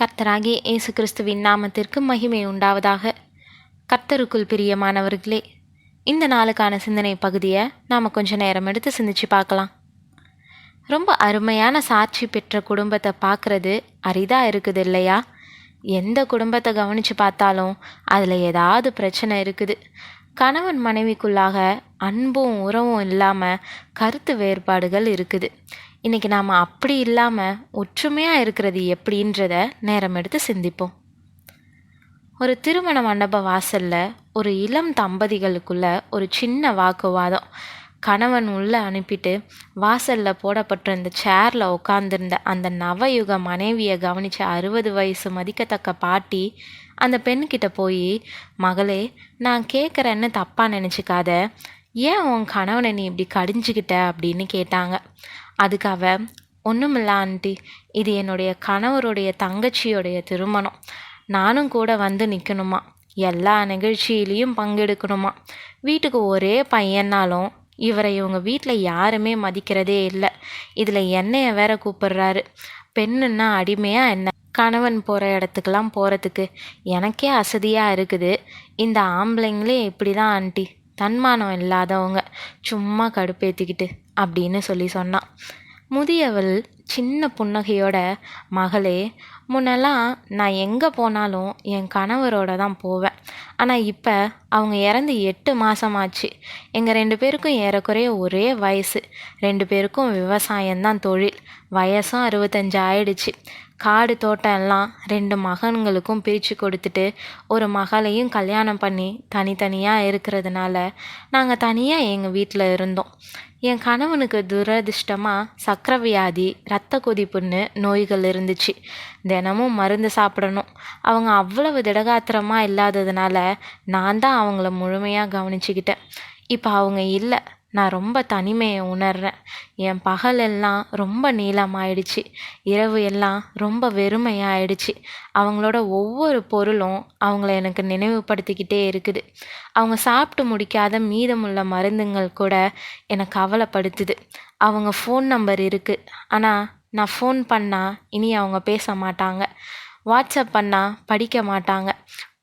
கர்த்தராகிய இயேசு கிறிஸ்துவின் நாமத்திற்கு மகிமை உண்டாவதாக. கர்த்தருக்குள் பிரியமானவர்களே இந்த நாளுக்கான சிந்தனை பகுதியை நாம் கொஞ்ச நேரம் எடுத்து சிந்திச்சு பார்க்கலாம். ரொம்ப அருமையான சாட்சி பெற்ற குடும்பத்தை பார்க்குறது அரிதாக இருக்குது இல்லையா? எந்த குடும்பத்தை கவனித்து பார்த்தாலும் அதில் ஏதாவது பிரச்சனை இருக்குது. கணவன் மனைவிக்குள்ளாக அன்பும் உறவும் இல்லாமல் கருத்து வேறுபாடுகள் இருக்குது. இன்றைக்கி நாம் அப்படி இல்லாமல் ஒற்றுமையாக இருக்கிறது எப்படின்றத நேரம் எடுத்து சிந்திப்போம். ஒரு திருமண மண்டப வாசலில் ஒரு இளம் தம்பதிகளுக்குள்ள ஒரு சின்ன வாக்குவாதம். கணவன் உள்ளே அனுப்பிட்டு வாசலில் போடப்பட்டிருந்த சேரில் உட்காந்துருந்த அந்த நவயுக மனைவியை கவனித்த அறுபது வயசு மதிக்கத்தக்க பாட்டி அந்த பெண்கிட்ட போய் மகளே நான் கேட்குறேன்னு தப்பாக நினச்சிக்காத. ஏன் உன் கணவனை நீ இப்படி கடிஞ்சிக்கிட்ட? அப்படின்னு கேட்டாங்க. அதுக்கு அவ ஒன்றுமில்ல ஆண்டி. இது என்னுடைய கணவருடைய தங்கச்சியோடைய திருமணம். நானும் கூட வந்து நிற்கணுமா எல்லா நிகழ்ச்சியிலையும் பங்கெடுக்கணுமா? வீட்டுக்கு ஒரே பையன்னாலும் இவரை இவங்க வீட்டில் யாருமே மதிக்கிறதே இல்லை. இதில் என்னைய வேற கூப்பிடுறாரு. பெண்ணுன்னா அடிமையாக என்ன? கணவன் போகிற இடத்துக்கெல்லாம் போகிறதுக்கு எனக்கே அசதியாக இருக்குது. இந்த ஆம்பளைங்களே இப்படி தான் ஆண்டி. தன்மானம் இல்லாதவங்க சும்மா கடுப்பேற்றிக்கிட்டு அப்படின்னு சொல்லி சொன்னான். முதியவள் சின்ன புன்னகையோட மகளே முன்னெல்லாம் நான் எங்கே போனாலும் என் கணவரோட தான் போவேன். ஆனால் இப்போ அவங்க இறந்து எட்டு மாதமாச்சு எங்கள் ரெண்டு பேருக்கும் ஏறக்குறைய ஒரே வயசு. ரெண்டு பேருக்கும் விவசாயம்தான் தொழில். வயசும் அறுபத்தஞ்சு ஆயிடுச்சு. காடு தோட்டம் எல்லாம் ரெண்டு மகன்களுக்கும் பிரித்து கொடுத்துட்டு ஒரு மகளையும் கல்யாணம் பண்ணி தனித்தனியாக இருக்கிறதுனால நாங்கள் தனியாக எங்கள் வீட்டில் இருந்தோம். என் கணவனுக்கு துரதிர்ஷ்டமாக சக்கரவியாதி வியாதி ரத்த கொதிப்புன்னு நோய்கள் இருந்துச்சு. தினமும் மருந்து சாப்பிடணும். அவங்க அவ்வளவு திடகாத்திரமாக இல்லாததுனால நான் தான் அவங்கள முழுமையாக கவனிச்சுக்கிட்டேன். இப்போ அவங்க இல்லை. நான் ரொம்ப தனிமையை உணர்றேன். என் பகல் எல்லாம் ரொம்ப நீளமாயிடுச்சு. இரவு எல்லாம் ரொம்ப வெறுமையாயிடுச்சு. அவங்களோட ஒவ்வொரு பொருளும் அவங்கள எனக்கு நினைவுபடுத்திக்கிட்டே இருக்குது. அவங்க சாப்பிட்டு முடிக்காத மீதமுள்ள மருந்துங்கள் கூட என்னை கவலைப்படுத்துது. அவங்க ஃபோன் நம்பர் இருக்குது ஆனால் நான் ஃபோன் பண்ணால் இனி அவங்க பேச மாட்டாங்க. வாட்ஸ்அப் பண்ணால் படிக்க மாட்டாங்க.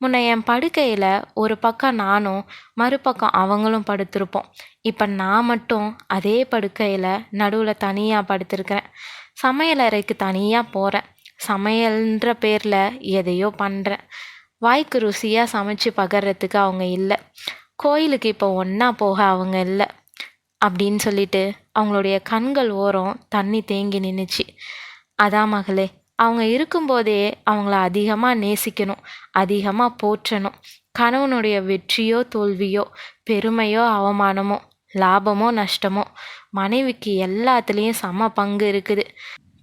முன்ன என் படுக்கையில் ஒரு பக்கம் நானும் மறுபக்கம் அவங்களும் படுத்திருப்போம். இப்போ நான் மட்டும் அதே படுக்கையில் நடுவில் தனியாக படுத்திருக்கிறேன். சமையலறைக்கு தனியாக போகிறேன் சமையல்ன்ற பேரில் எதையோ பண்ணுறேன் வாய்க்கு ருசியாக சமைச்சு பகர்றதுக்கு அவங்க இல்லை. கோயிலுக்கு இப்போ ஒன்றா போக அவங்க இல்லை. அப்படின்னு சொல்லிட்டு அவங்களுடைய கண்கள் ஓரம் தண்ணி தேங்கி நின்றுச்சு அதான் மகளே அவங்க இருக்கும்போதே அவங்கள அதிகமாக நேசிக்கணும் அதிகமாக போற்றணும். கணவனுடைய வெற்றியோ தோல்வியோ பெருமையோ அவமானமோ லாபமோ நஷ்டமோ மனைவிக்கு எல்லாத்துலேயும் சம பங்கு இருக்குது.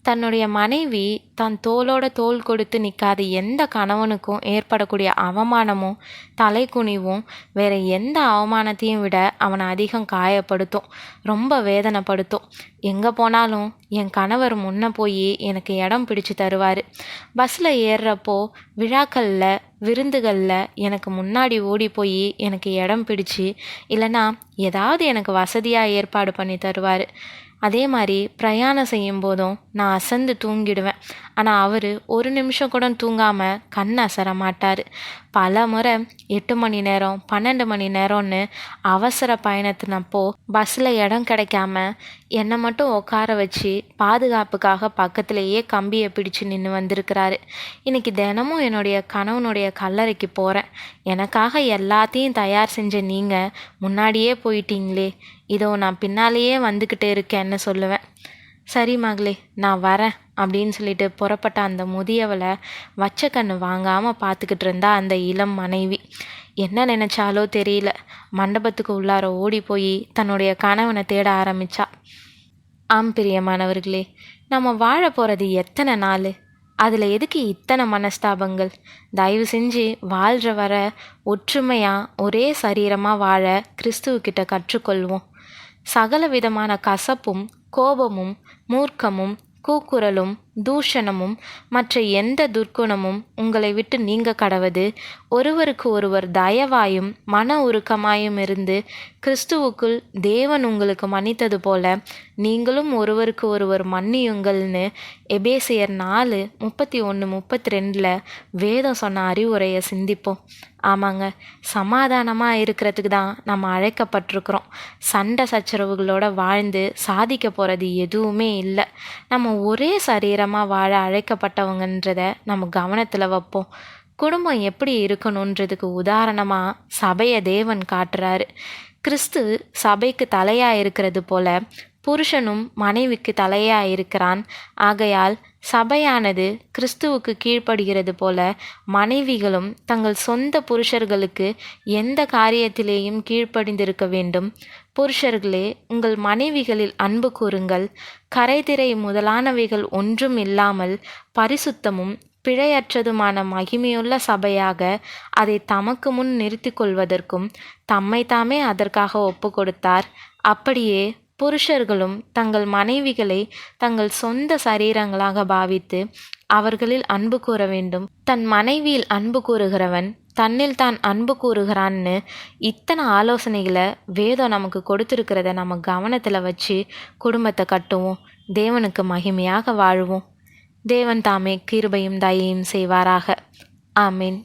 தன்னுடைய மனைவி தன் தோளோட தோல் கொடுத்து நிற்காத எந்த கணவனுக்கும் ஏற்படக்கூடிய அவமானமும் தலைக்குனிவும் வேறு எந்த அவமானத்தையும் விட அவனை அதிகம் காயப்படுத்தும். ரொம்ப வேதனைப்படுத்தும். எங்கே போனாலும் என் கணவர் முன்ன போய் எனக்கு இடம் பிடிச்சு தருவார். பஸ்ஸில் ஏறுறப்போ விழாக்களில் விருந்துகளில் எனக்கு முன்னாடி ஓடி போய் எனக்கு இடம் பிடிச்சி இல்லைன்னா ஏதாவது எனக்கு வசதியாக ஏற்பாடு பண்ணி தருவார். அதே மாதிரி பிரயாணம் செய்யும் போதும் நான் அசந்து தூங்கிடுவேன். ஆனால் அவர் ஒரு நிமிஷம் கூட தூங்காமல் கண் அசர மாட்டார். பல முறை எட்டு மணி நேரம் பன்னெண்டு மணி நேரம்னு அவசர பயணத்தினப்போ பஸ்ஸில் இடம் கிடைக்காம என்னை மட்டும் உட்கார வச்சு பாதுகாப்புக்காக பக்கத்துலேயே கம்பியை பிடிச்சு நின்று வந்திருக்கிறாரு. இன்றைக்கி தினமும் என்னுடைய கணவனுடைய கல்லறைக்கு போகிறேன் எனக்காக எல்லாத்தையும் தயார் செஞ்ச நீங்கள் முன்னாடியே போயிட்டீங்களே. இதோ நான் பின்னாலேயே வந்துக்கிட்டே இருக்கேன்னு சொல்லுவேன். சரி மகளே நான் வரேன் அப்படின்னு சொல்லிட்டு புறப்பட்ட அந்த முதியவளை வச்ச கண்ணு வாங்காமல் பார்த்துக்கிட்டு இருந்தா அந்த இளம் மனைவி. என்ன நினச்சாலோ தெரியல. மண்டபத்துக்கு உள்ளார ஓடி போய் தன்னுடைய கணவனை தேட ஆரம்பிச்சா. ஆம் பிரியமானவர்களே நம்ம வாழ போகிறது எத்தனை நாள்? அதில் எதுக்கு இத்தனை மனஸ்தாபங்கள்? தயவு செஞ்சு வாழ்கிற வர ஒற்றுமையாக ஒரே சரீரமாக வாழ கிறிஸ்துவக்கிட்ட கற்றுக்கொள்வோம். சகல விதமான கசப்பும் கோபமும் மூர்க்கமும் கூக்குரலும் தூஷணமும் மற்ற எந்த துர்க்குணமும் உங்களை விட்டு நீங்க கடவது. ஒருவருக்கு ஒருவர் தயவாயும் மன உருக்கமாயும் இருந்து கிறிஸ்துவுக்குள் தேவன் உங்களுக்கு மன்னித்தது போல நீங்களும் ஒருவருக்கு ஒருவர் மன்னியுங்கள்னு எபேசியர் நாலு முப்பத்தி ஒன்று முப்பத்தி ரெண்டில் வேதம் சொன்ன அறிவுரையை சிந்திப்போம். ஆமாங்க சமாதானமாக இருக்கிறதுக்கு தான் நம்ம அழைக்கப்பட்டிருக்கிறோம். சண்டை சச்சரவுகளோட வாழ்ந்து சாதிக்க போகிறது எதுவுமே இல்லை. நம்ம ஒரே சரீரம் சுதந்திரமாக வாழ அழைக்கப்பட்டவங்கன்றத நம்ம கவனத்தில் வைப்போம். குடும்பம் எப்படி இருக்கணுன்றதுக்கு உதாரணமாக சபையை தேவன் காட்டுறாரு. கிறிஸ்து சபைக்கு தலையாக இருக்கிறது போல புருஷனும் மனைவிக்கு தலையாக இருக்கிறான் ஆகையால் சபையானது கிறிஸ்துவுக்கு கீழ்ப்படுகிறது போல மனைவிகளும் தங்கள் சொந்த புருஷர்களுக்கு எந்த காரியத்திலேயும் கீழ்ப்படிந்திருக்க வேண்டும். புருஷர்களே உங்கள் மனைவிகளில் அன்பு கூறுங்கள். கரைதிரை முதலானவைகள் ஒன்றும் இல்லாமல் பரிசுத்தமும் பிழையற்றதுமான மகிமையுள்ள சபையாக அதை தமக்கு முன் நிறுத்தி கொள்வதற்கும் தம்மை தாமே அதற்காக ஒப்பு கொடுத்தார். அப்படியே புருஷர்களும் தங்கள் மனைவிகளை தங்கள் சொந்த சரீரங்களாக பாவித்து அவர்களில் அன்பு கூற வேண்டும். தன் மனைவியில் அன்பு கூறுகிறவன் தன்னில் தான் அன்பு கூறுகிறான்னு இத்தனை ஆலோசனைகளை வேதம் நமக்கு கொடுத்துருக்கிறத நம்ம கவனத்தில் வச்சு குடும்பத்தை கட்டுவோம். தேவனுக்கு மகிமையாக வாழ்வோம். தேவன் தாமே கிருபையும் தயையும் செய்வாராக. ஆமீன்.